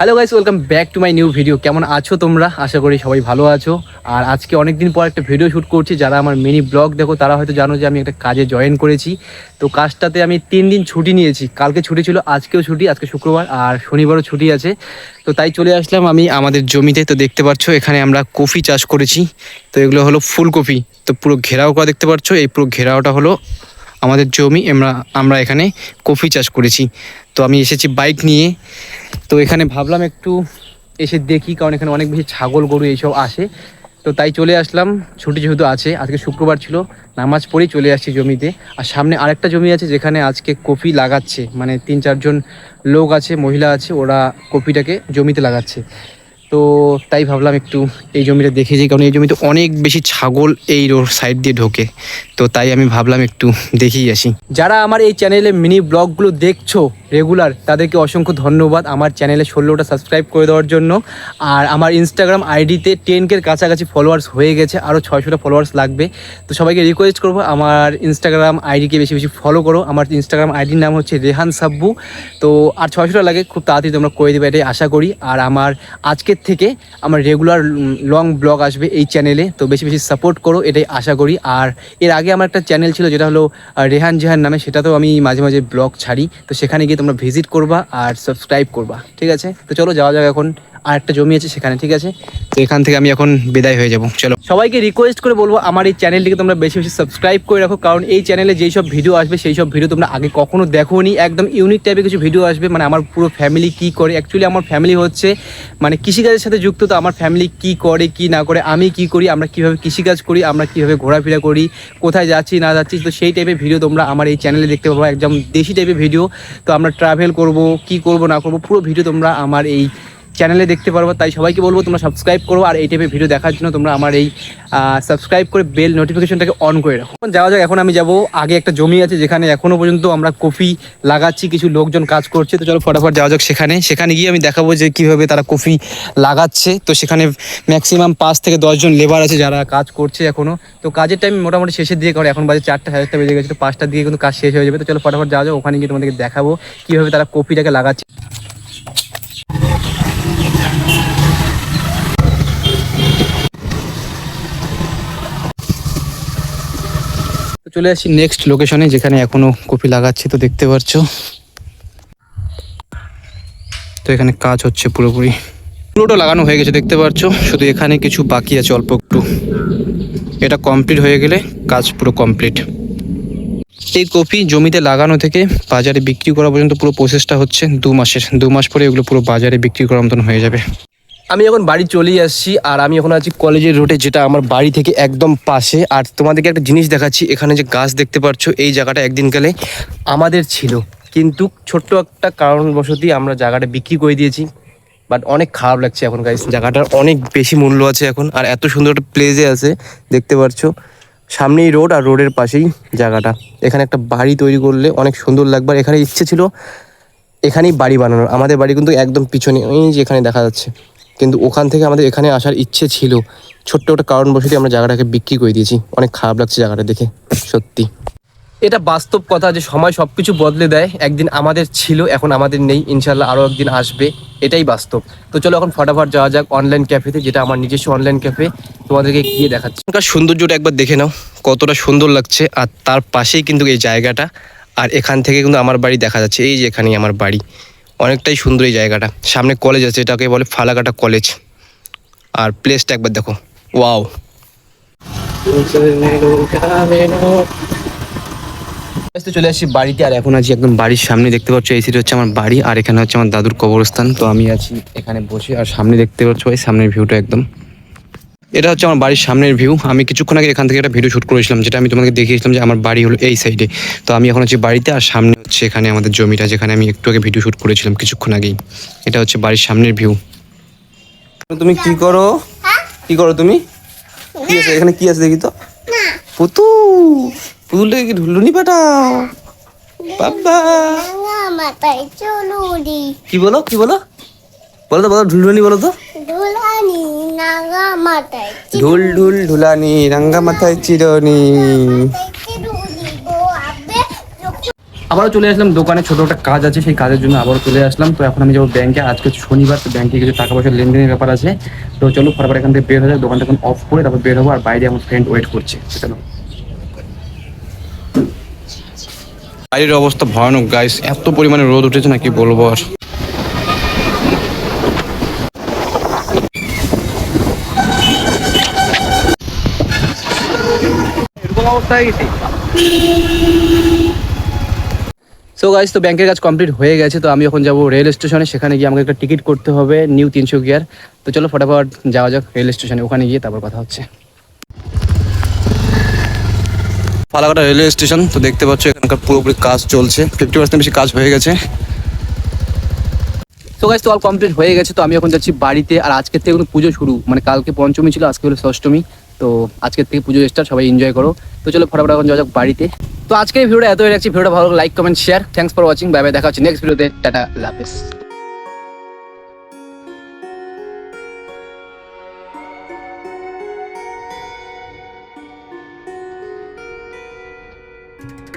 Hello guys welcome back to my new video কেমন আছো তোমরা? আশা করি সবাই ভালো আছো। আর আজকে অনেক দিন পর একটা ভিডিও শ্যুট করছি। যারা আমার মিনি ব্লগ দেখো, তারা হয়তো জানো যে আমি একটা কাজে জয়েন করেছি। তো কাজটাতে আমি তিন দিন ছুটি নিয়েছি। কালকে ছুটি ছিল, আজকেও ছুটি, আজকে শুক্রবার, আর শনিবারও ছুটি আছে। তো তাই চলে আসলাম আমি আমাদের জমিতে। তো দেখতে পাচ্ছ, এখানে আমরা কফি চাষ করেছি। তো এগুলো হলো ফুলকপি। তো পুরো ঘেরাও করা দেখতে পাচ্ছ, এই পুরো ঘেরাওটা হলো আমাদের জমি, আমরা আমরা এখানে কফি চাষ করেছি। তো আমি এসেছি বাইক নিয়ে। তো এখানে ভাবলাম একটু এসে দেখি, কারণ এখানে অনেক বেশি ছাগল, গরু এইসব আসে। তো তাই চলে আসলাম। ছুটি যেহেতু আছে, আজকে শুক্রবার ছিল, নামাজ পড়েই চলে আসছি জমিতে। আর সামনে আরেকটা জমি আছে, যেখানে আজকে কপি লাগাচ্ছে। মানে তিন চারজন লোক আছে, মহিলা আছে, ওরা কপিটাকে জমিতে লাগাচ্ছে। তো তাই ভাবলাম একটু এই জমিটা দেখে যাই, কারণ এই জমিতে অনেক বেশি ছাগল এই রোড সাইড দিয়ে ঢোকে। তো তাই আমি ভাবলাম একটু দেখেই আসি। যারা আমার এই চ্যানেলে মিনি ব্লগগুলো দেখছ রেগুলার তাদেরকে অসংখ্য ধন্যবাদ আমার চ্যানেলে ষোলোটা সাবস্ক্রাইব করে দেওয়ার জন্য। আর আমার ইনস্টাগ্রাম আইডিতে টেনকের কাছাকাছি ফলোয়ার্স হয়ে গেছে আরও ছয়শোটা ফলোয়ার্স লাগবে। তো সবাইকে রিকোয়েস্ট করব আমার ইনস্টাগ্রাম আইডিকে বেশি বেশি ফলো করো। আমার ইনস্টাগ্রাম আইডির নাম হচ্ছে রেহান সাব্বু। তো আর ছয়শোটা লাগে, খুব তাড়াতাড়ি তোমরা করে দেবে, এটাই আশা করি। আর আমার আজকের থেকে আমার রেগুলার লং ব্লগ আসবে এই চ্যানেলে তো বেশি বেশি সাপোর্ট করো, এটাই আশা করি। আর এর আগে আমার একটা চ্যানেল ছিল, যেটা হলো রেহান জেহান নামে, সেটাতেও আমি মাঝে মাঝে ব্লগ ছাড়ি। তো সেখানে গিয়ে তোমরা ভিজিট করবা আর সাবস্ক্রাইব করবা। ঠিক আছে? তো চলো, যাওয়া যাক এখন। আর একটা জমি আছে সেখানে, ঠিক আছে? তো এখান থেকে আমি এখন বিদায় হয়ে যাব। চলো। সবাইকে রিকোয়েস্ট করে বলব, আমার এই চ্যানেলটিকে তোমরা বেশি বেশি সাবস্ক্রাইব করে রাখো, কারণ এই চ্যানেলে যেই সব ভিডিও আসবে, সেই সব ভিডিও তোমরা আগে কখনো দেখোনি। একদম ইউনিক টাইপের কিছু ভিডিও আসবে মানে আমার পুরো ফ্যামিলি কি করে অ্যাকচুয়ালি আমার ফ্যামিলি হচ্ছে মানে কৃষিকাজের সাথে যুক্ত, তো আমার ফ্যামিলি কি করে, কি না করে, আমি কি করি, আমরা কীভাবে কৃষিকাজ করি, আমরা কীভাবে ঘোরাফেরা করি, কোথায় যাচ্ছি, না যাচ্ছি, তো সেই টাইপের ভিডিও তোমরা আমার এই চ্যানেলে দেখতে পাবো, একদম দেশি টাইপের ভিডিও তো আমরা ট্রাভেল করব, কি করব, না করব, পুরো ভিডিও তোমরা আমার এই চ্যানেলে দেখতে পারব, তাই সবাইকে বলব তোমরা সাবস্ক্রাইব করো আর এই টাইপের ভিডিও দেখার জন্য তোমরা আমার এই সাবস্ক্রাইব করে বেল নোটিফিকেশনটাকে অন করে রাখো। যাওয়া যাক, এখন আমি যাব, আগে একটা জমি আছে যেখানে এখনও পর্যন্ত আমরা কফি লাগাচ্ছি, কিছু লোকজন কাজ করছে। তো চলো ফটাফট যাওয়া যাক সেখানে। সেখানে গিয়ে আমি দেখাবো যে কীভাবে তারা কফি লাগাচ্ছে। তো সেখানে ম্যাক্সিমাম পাঁচ থেকে দশজন লেবার আছে যারা কাজ করছে এখনও। তো কাজের টাইম মোটামুটি শেষের দিকে করে এখন বাজে চারটা, সাড়ে চারটা বেজে গেছে, তো পাঁচটার দিকে কিন্তু কাজ শেষ হয়ে যাবে। তো চলো ফটাফট যাওয়া যাক, ওখানে গিয়ে তোমাদেরকে দেখাবো কীভাবে তারা কফিটাকে লাগাচ্ছে। চলে আসি নেক্সট লোকেশনে যেখানে এখনও কপি লাগাচ্ছে, তো দেখতে পাচ্ছ তো এখানে কাজ হচ্ছে পুরোপুরি। পুরোটা লাগানো হয়ে গেছে, দেখতে পাচ্ছ শুধু এখানে কিছু বাকি আছে, অল্প একটু। এটা কমপ্লিট হয়ে গেলে কাজ পুরো কমপ্লিট এই কপি জমিতে লাগানো থেকে বাজারে বিক্রি করা পর্যন্ত পুরো প্রসেসটা হচ্ছে দু মাসের। দু মাস পরে এগুলো পুরো বাজারে বিক্রি করার মতন হয়ে যাবে। আমি এখন বাড়ি চলেই আসছি আর আমি এখন আছি কলেজের রোডে, যেটা আমার বাড়ি থেকে একদম পাশে। আর তোমাদেরকে একটা জিনিস দেখাচ্ছি, এখানে যে গাছ দেখতে পাচ্ছ, এই জায়গাটা একদিন গেলে আমাদের ছিল। কিন্তু ছোট্ট একটা কারণবশতই আমরা জায়গাটা বিক্রি করে দিয়েছি। বাট অনেক খারাপ লাগছে এখন গাইস জায়গাটার অনেক বেশি মূল্য আছে এখন, আর এত সুন্দর একটা প্লেসে আছে, দেখতে পাচ্ছ। সামনেই রোড আর রোডের পাশেই জায়গাটা। এখানে একটা বাড়ি তৈরি করলে অনেক সুন্দর লাগবে। এখানে ইচ্ছে ছিল এখানেই বাড়ি বানানোর। আমাদের বাড়ি কিন্তু একদম পিছনে ওই যে এখানে দেখা যাচ্ছে। কিন্তু ওখান থেকে আমাদের এখানে আসার ইচ্ছে ছিল। ছোট্ট একটা কারণবশতই আমরা জায়গাটাকে বিক্রি করে দিয়েছি। অনেক খারাপ লাগছে জায়গাটা দেখে, সত্যি। এটা বাস্তব কথা যে সময় সব কিছু বদলে দেয়, একদিন আমাদের ছিল, এখন আমাদের নেই ইনশাল্লাহ আরও একদিন আসবে, এটাই বাস্তব। তো চলো এখন ফটাফট যাওয়া যাক অনলাইন ক্যাফেতে যেটা আমার নিজস্ব অনলাইন ক্যাফে তোমাদেরকে গিয়ে দেখাচ্ছি। এখানকার সৌন্দর্যটা একবার দেখে নাও, কতটা সুন্দর লাগছে, আর তার পাশেই কিন্তু এই জায়গাটা, আর এখান থেকে কিন্তু আমার বাড়ি দেখা যাচ্ছে, এই যে এখানেই আমার বাড়ি। অনেকটাই সুন্দর এই জায়গাটা। সামনে কলেজ আছে, এটাকে বলে ফালাকাটা কলেজ আর প্লেসটা একবার দেখো। ওয়াও চলে আসি বাড়িতে, আর এখন আছি একদম বাড়ির সামনে। দেখতে পাচ্ছ, এই সিটি হচ্ছে আমার বাড়ি, আর এখানে হচ্ছে আমার দাদুর কবরস্থান। তো আমি আছি এখানে বসে, আর সামনে দেখতে পাচ্ছ ভাই সামনের ভিউটা একদম। এটা হচ্ছে আমার বাড়ির সামনের ভিউ আমি কিছুক্ষণ আগে এখান থেকে একটা ভিডিও শুট করেছিলাম যেটা আমি তোমাকে দেখিয়েছিলাম যে আমার বাড়ি হলো এই সাইডে তো আমি এখন হচ্ছে বাড়িতে আর সামনে হচ্ছে এখানে আমাদের জমিটা যেখানে আমি একটু আগে ভিডিও শ্যুট করেছিলাম কিছুক্ষণ আগেই। এটা হচ্ছে বাড়ির সামনের ভিউ তুমি কি করো? কি করো তুমি? কি আছে? এখানে কি আছে দেখি তো? পুতু! পুতুলটাকে কি ঢুলুনি পাঠাও বাবা! কি বলো? কি বলো? বলো তো বলো ঢুলুনি বলো তো। ঢুল ঢুল ঢুলানি রাঙ্গা মাথায় চিরনি আবারও চলে আসলাম দোকানে ছোট একটা কাজ আছে সেই কাজের জন্য আবারও চলে আসলাম। তো এখন আমি যাব ব্যাংকে আজকে শনিবার তো ব্যাংকে কিছু টাকা পয়সা লেনদেনের ব্যাপার আছে। তো চলো ফটাফট এখান থেকে বের হয়ে যাবে দোকানটা এখন অফ করে তারপর বের হব আর বাইরে আমার ফ্রেন্ড ওয়েট করছে। চলো। বাইরের অবস্থা ভয়ানক গাইস এত পরিমাণে রোদ উঠেছে না কি বলব আর? অবস্থা হয়ে গেছে। সো গাইজ তো ব্যাংকের কাজ কমপ্লিট হয়ে গেছে, তো আমি এখন যাব রেল স্টেশনে সেখানে গিয়ে আমাকে একটা টিকিট করতে হবে নিউ তিনশো গিয়ার তো চলো ফটাফট যাওয়া যাক রেল স্টেশনে ওখানে গিয়ে তারপর কথা হচ্ছে। ফালাকাটা রেলওয়ে স্টেশন তো দেখতে পাচ্ছ এখানকার পুরোপুরি কাজ চলছে। ফিফটি পার্সেন্ট বেশি কাজ হয়ে গেছে। তো গাইজ তো অল কমপ্লিট হয়ে গেছে, তো আমি এখন যাচ্ছি বাড়িতে। আর আজকের থেকে কিন্তু পুজো শুরু মানে কালকে পঞ্চমী ছিল, আজকে হলো ষষ্ঠমী। তো আজকের থেকে পুজো স্টার্ট সবাই এনজয় করো। তো চলো ফটাফট এখন যাওয়া যাক বাড়িতে। তো আজকে ভিডিওটা এতই রাখছি, ভিডিওটা ভালো like comment share thanks for watching bye bye দেখা হচ্ছে নেক্সট ভিডিওতে, টাটা লাফেস